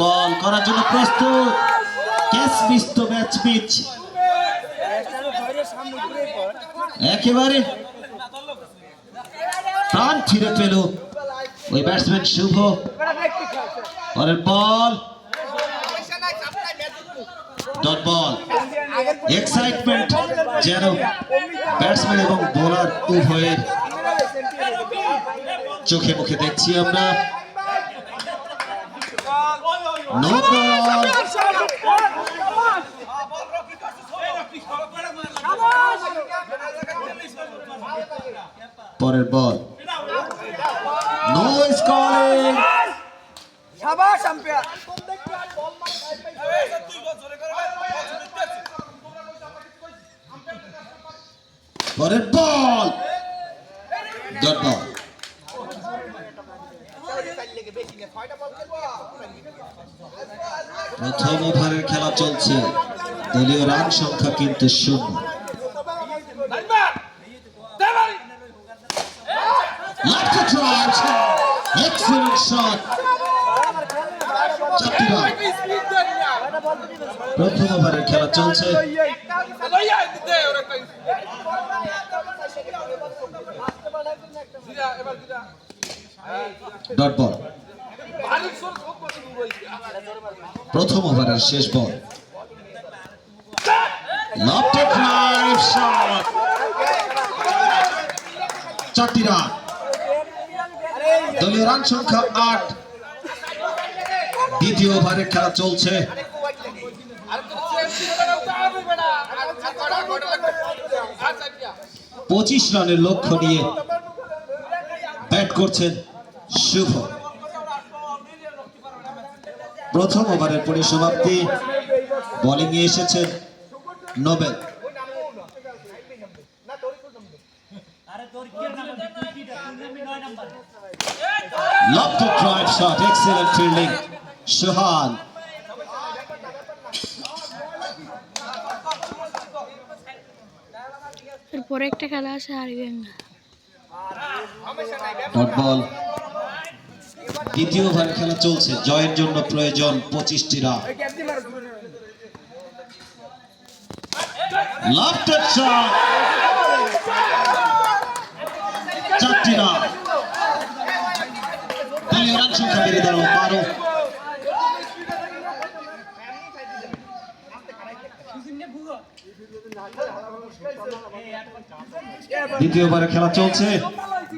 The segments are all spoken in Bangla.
বল করার জন্য প্রস্তুত। ক্যাচ তো প্রাণ ফিরে batsman ball dot ball excitement যেন ব্যাটসম্যান এবং বোলার উভয়ের চোখে মুখে দেখছি আমরা। পরের বল। নো স্কোরিং সাবাস আম্পায়ার। পরের বল। ডট বল প্রথম ওভারের খেলা চলছে দলীয় রান সংখ্যা কিন্তু শূন্য প্রথম ওভারের খেলা চলছে ডট বল প্রথম ওভারের শেষ বল। চারটি রান। দলীয় রান সংখ্যা আট। দ্বিতীয় ওভারের খেলা চলছে। পঁচিশ রানের লক্ষ্য নিয়ে ব্যাট করছেন শুভ প্রথম ওভারের পরিসমাপ্তি বোলিং এ এসেছেন Nobel Lofted drive shot, excellent fielding. Shuhan. এরপরে একটা খেলা আছে হারবেন না ডট বল দ্বিতীয় ওভার খেলা চলছে। জয়ের জন্য প্রয়োজন পঁচিশটি রান। Lofted shot. চারটি রান। দলীয় রান সংখ্যা বেড়ে দাঁড়াল বারো। দ্বিতীয় খেলা চলছে।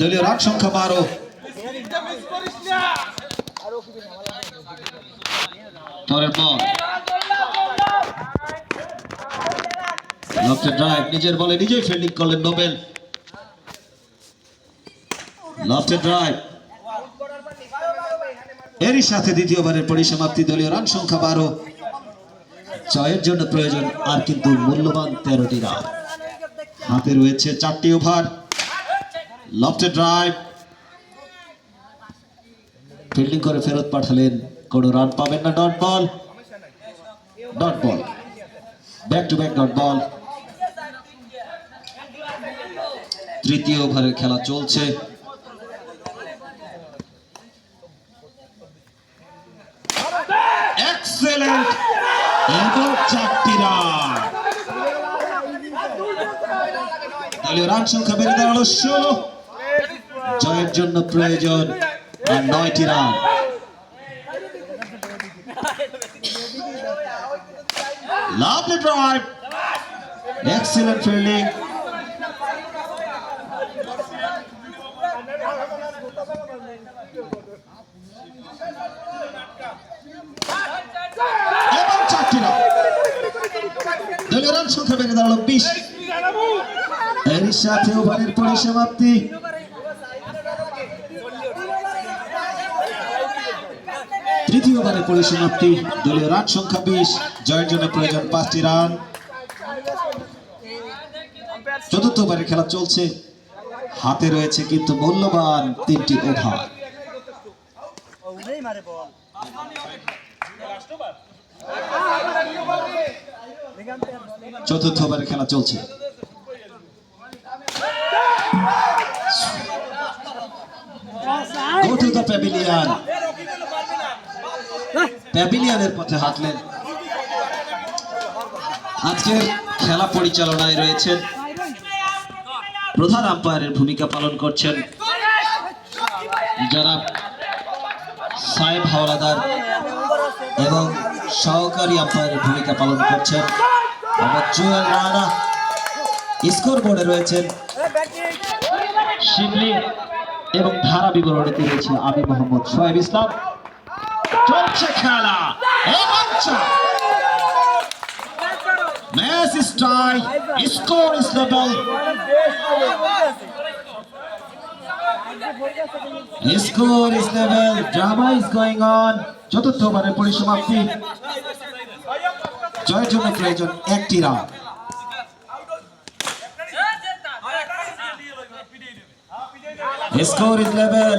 দলীয় রান সংখ্যা বারো। পরের বল লফটেড ড্রাইভ নিজের বলে নিজেই ফিল্ডিং করলেন নোবেল। লফটেড ড্রাইভ এরই সাথে দ্বিতীয় ওভারের পরিসমাপ্তি দলীয় রান সংখ্যা বারো। জয়ের জন্য প্রয়োজন আর কিন্তু মূল্যবান তেরোটি রান। হাতে রয়েছে চারটি ওভার। লফটে ড্রাইভ ফিল্ডিং করে ফেরত পাঠালেন। কোনো রান পাবেন না dot ball dot ball back to back dot ball তৃতীয় ওভারের খেলা চলছে। রান সংখ্যা জয়ের জন্য প্রয়োজন। আর নয়টি run Lovely drive. Excellent fielding. এবং চারটি রান দলীয় রান সংখ্যা বেড়ে দাঁড়াল বিশ এরই সাথে ওভারের পরিসমাপ্তি তৃতীয় ওভারের পরিসমাপ্তি দলীয় রান সংখ্যা বিশ। জয়ের জন্য প্রয়োজন পাঁচটি রান। চতুর্থ ওভারের খেলা চলছে। হাতে রয়েছে কিন্তু মূল্যবান তিনটি ওভার। চতুর্থ ওভারের খেলা চলছে। Go pavilion. প্যাভিলিয়নের পথে হাঁটলেন। আজকের খেলা পরিচালনায় রয়েছেন প্রধান আম্পায়ারের ভূমিকা পালন করছেন যারা সাহেব হাওলাদার এবং সহকারী আম্পায়ারের ভূমিকা পালন করছেন। জুয়েল রানা স্কোর বোর্ডে রয়েছেন। শিবলি এবং ধারা বিবরণীতে রয়েছে আবি মোহাম্মদ সোহেব ইসলাম। চলছে খেলা। Match is tie score is level score is level drama is going on. চতুর্থ ওভারের পরিসমাপ্তি। জয়ের জন্য প্রয়োজন একটি রান। স্কোর ইজ লেভেল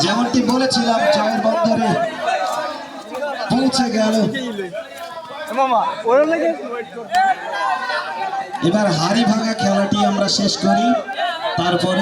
যেমনটি বলেছিলাম জয়ের বন্দরে পৌঁছে গেল। এবার হারি ভাঙা খেলাটি আমরা শেষ করি। তারপরে